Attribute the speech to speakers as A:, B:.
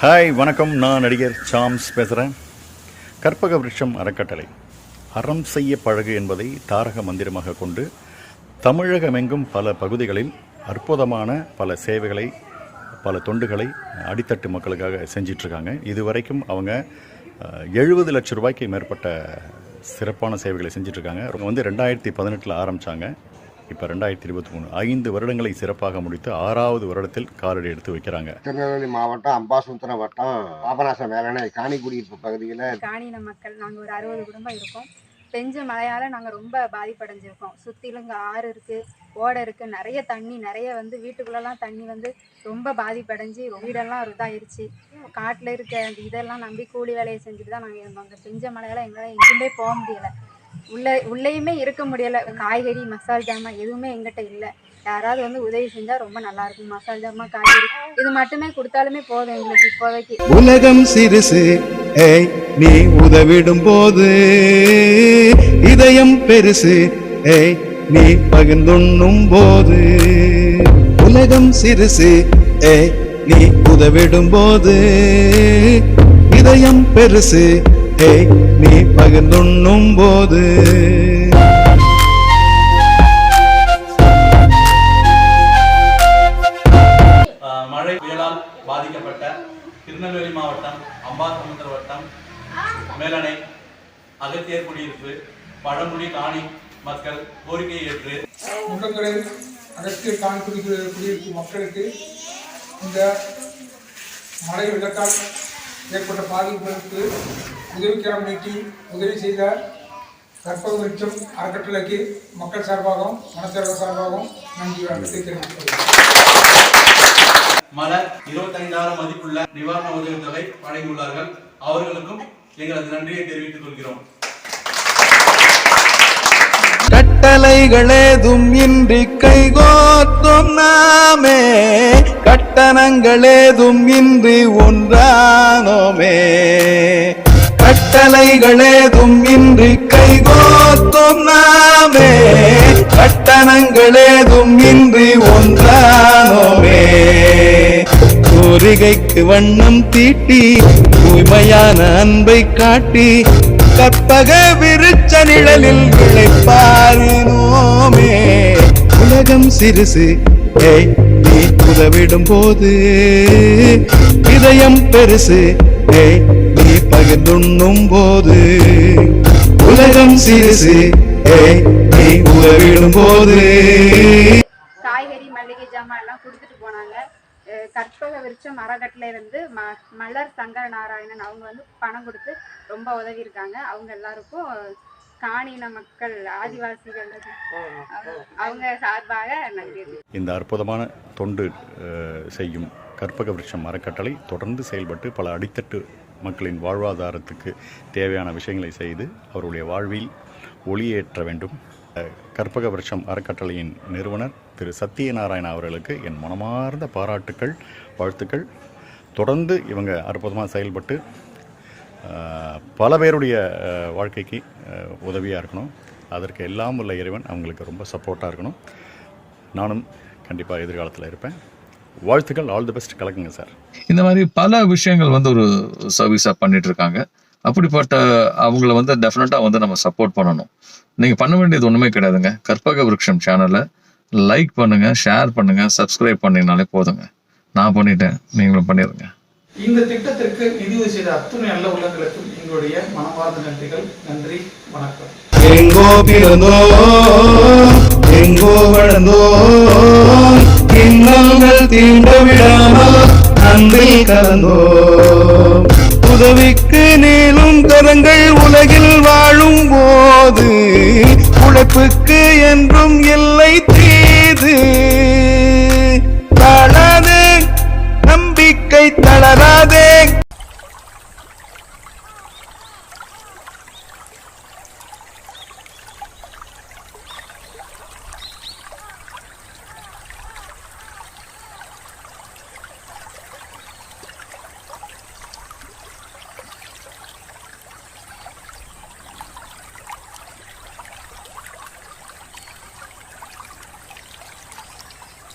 A: Hi வணக்கம். நான் நடிகர் சாம்ஸ் பேசுகிறேன் கற்பக விருட்சம் அறக்கட்டளை. அறம் செய்ய பழகு என்பதை தாரக மந்திரமாக கொண்டு தமிழகமெங்கும் பல பகுதிகளில் அற்புதமான பல சேவைகளை பல தொண்டுகளை அடித்தட்டு மக்களுக்காக செஞ்சிட்ருக்காங்க. இதுவரைக்கும் அவங்க எழுபது லட்ச ரூபாய்க்கு மேற்பட்ட சிறப்பான சேவைகளை செஞ்சிட்ருக்காங்க. அவங்க வந்து ரெண்டாயிரத்தி பதினெட்டில் ஆரம்பித்தாங்க இப்போ ரெண்டாயிரத்தி இருபத்தி மூணு ஐந்து வருடங்களை சிறப்பாக முடித்து ஆறாவது வருடத்தில் காலடி எடுத்து வைக்கிறாங்க.
B: திருநெல்வேலி மாவட்டம் அம்பாசுத்திரம் வட்டம் பாபநாசம் வேலனை காணிக்குடியிருப்பு பகுதியில்
C: காணின மக்கள். நாங்கள் ஒரு அறுபது குடும்பம் இருக்கோம். பெஞ்ச மழையால் நாங்கள் ரொம்ப பாதிப்படைஞ்சிருக்கோம். சுற்றிலும் இங்கே ஆறு இருக்குது ஓடை இருக்குது நிறைய தண்ணி நிறைய வந்து வீட்டுக்குள்ளெல்லாம் தண்ணி வந்து ரொம்ப பாதிப்படைஞ்சு வீடெல்லாம் இதாயிருச்சு காட்டில் இருக்க அந்த இதெல்லாம் நம்பி கூலி வேலையை செஞ்சுட்டு தான் நாங்கள் இருந்தோம். அந்த பெஞ்ச மழையால் எங்களால் எங்கேயுமே போக முடியலை. உள்ள உள்ளேயுமே இருக்க முடியலை. காய்கறி மசால் ஜாமான் எதுவுமே எங்கிட்ட இல்லை. யாராவது வந்து உதவி செஞ்சா ரொம்ப நல்லா இருக்கும். மசால் ஜாமான் காய்கறி இது மட்டுமே கொடுத்தாலுமே போதும் எங்களுக்கு இப்போதைக்கு.
D: உலகம் சிறுசு. ஏய் நீ உதவிடும் போது இதயம் பெருசு. ஏய் நீ பகிர்ந்துண்ணும் போது. உலகம் சிறுசு. ஏய் நீ உதவிடும் போது இதயம் பெருசு. ஏய் நீ பகிர்ந்துண்ணும் போது
E: மழை புயலால் பாதிக்கப்பட்ட திருநெல்வேலி மாவட்டம் அம்பாசமுத்திர வட்டம் மேலணை அகத்தியர் குடியிருப்பு பழங்குடி காணி மக்கள் கோரிக்கையை ஏற்று
F: முட்டங்கரை அகத்திய கான்குடி குடியிருப்பு மக்களுக்கு இந்த மழை வெள்ளத்தால் ஏற்பட்ட பாதிப்புகளுக்கு உதவிக்கரம் நீட்டி உதவி செய்த கற்பக விருட்சம் அறக்கட்டளைக்கு மக்கள் சார்பாகவும் மனத்தலைவர் சார்பாகவும் நன்றி வணக்கத்தை தெரிவித்துக்
E: மலர் இருபத்தைந்தாயிரம் மதிப்புள்ள நிவாரண உதவித்தொகை வழங்கியுள்ளார்கள். அவர்களுக்கும் எங்களது நன்றியை தெரிவித்துக் கொள்கிறோம்.
D: கட்டளைகளேதும் இன்றி கைகோத்தும் நாமே. கட்டணங்களேதும் இன்றி ஒன்றானோமே. கட்டளைகளேதும் இன்றி கைகோத்தும் நாமே. கட்டணங்களேதும் இன்றி ஒன்றானோமே. கோரிகைக்கு வண்ணம் தீட்டி தூய்மையான அன்பை காட்டி கற்பக விருச்ச நிழலில் விளைப்பாரினோமே உலகம் சிறுசு ஏய் நீ உதவிடும் போது இதயம் பெருசு ஏய் பகிர்ந்துண்ணும் போது உலகம் சிறுசு நீ உதவிடும் போது.
C: காய்கறி மல்லிகை ஜாமான் எல்லாம் கொடுத்துட்டு போனாங்க. கற்பக விருட்சம் அறக்கட்டளை இருந்து ம மலர் சங்கர நாராயணன் அவங்க வந்து பணம் கொடுத்து ரொம்ப உதவி இருக்காங்க. அவங்க எல்லாருக்கும் காணின மக்கள் ஆதிவாசிகள். அவங்க- அவங்க சார்பாக நன்றி.
A: இந்த அற்புதமான தொண்டு செய்யும் கற்பக விருட்சம் அறக்கட்டளை தொடர்ந்து செயல்பட்டு பல அடித்தட்டு மக்களின் வாழ்வாதாரத்துக்கு தேவையான விஷயங்களை செய்து அவருடைய வாழ்வில் ஒளியேற்ற வேண்டும். கற்பக வருஷம் அறக்கட்டளையின் நிறுவனர் திரு சத்யநாராயண அவர்களுக்கு என் மனமார்ந்த பாராட்டுக்கள் வாழ்த்துக்கள். தொடர்ந்து இவங்க அற்புதமாக செயல்பட்டு பல பேருடைய வாழ்க்கைக்கு உதவியாக இருக்கணும். அதற்கு எல்லாம் உள்ள இறைவன் அவங்களுக்கு ரொம்ப சப்போர்ட்டாக இருக்கணும். நானும் கண்டிப்பாக எதிர்காலத்தில் இருப்பேன். வாழ்த்துக்கள் ஆல் தி பெஸ்ட் கலக்குங்க சார்
G: இந்த மாதிரி பல விஷயங்கள் வந்து ஒரு சர்வீஸா பண்ணிட்டு இருக்காங்க அப்படிப்பட்ட அவங்கள வந்து டெஃபினட்டா வந்து நம்ம சப்போர்ட் பண்ணணும். நீங்க பண்ண வேண்டியது ஒண்ணுமே கிடையாதுங்க. கற்பக விருட்சம் சேனலை லைக் பண்ணுங்க ஷேர் பண்ணுங்க சப்ஸ்கிரைப் பண்ணீங்கனாலே போதுங்க. நான் பண்ணிட்டேன் நீங்களும் பண்ணிடுங்க
F: இந்த திட்டத்திற்கு நிதியுதவி செய்த அத்துணை நல்ல உள்ளங்களுக்கும் எங்களுடைய மனமார்ந்த நன்றிகள். நன்றி வணக்கம்.
D: எங்கோ பிறந்தோம் எங்கோ வளர்ந்தோம். இன்னங்கள் தீண்ட விடாமல் அன்பில் கலந்தோ உதவிக்கு நீளும் கரங்கள் உலகில் வாழும் போது உழைப்புக்கு என்றும் இல்லை தீது.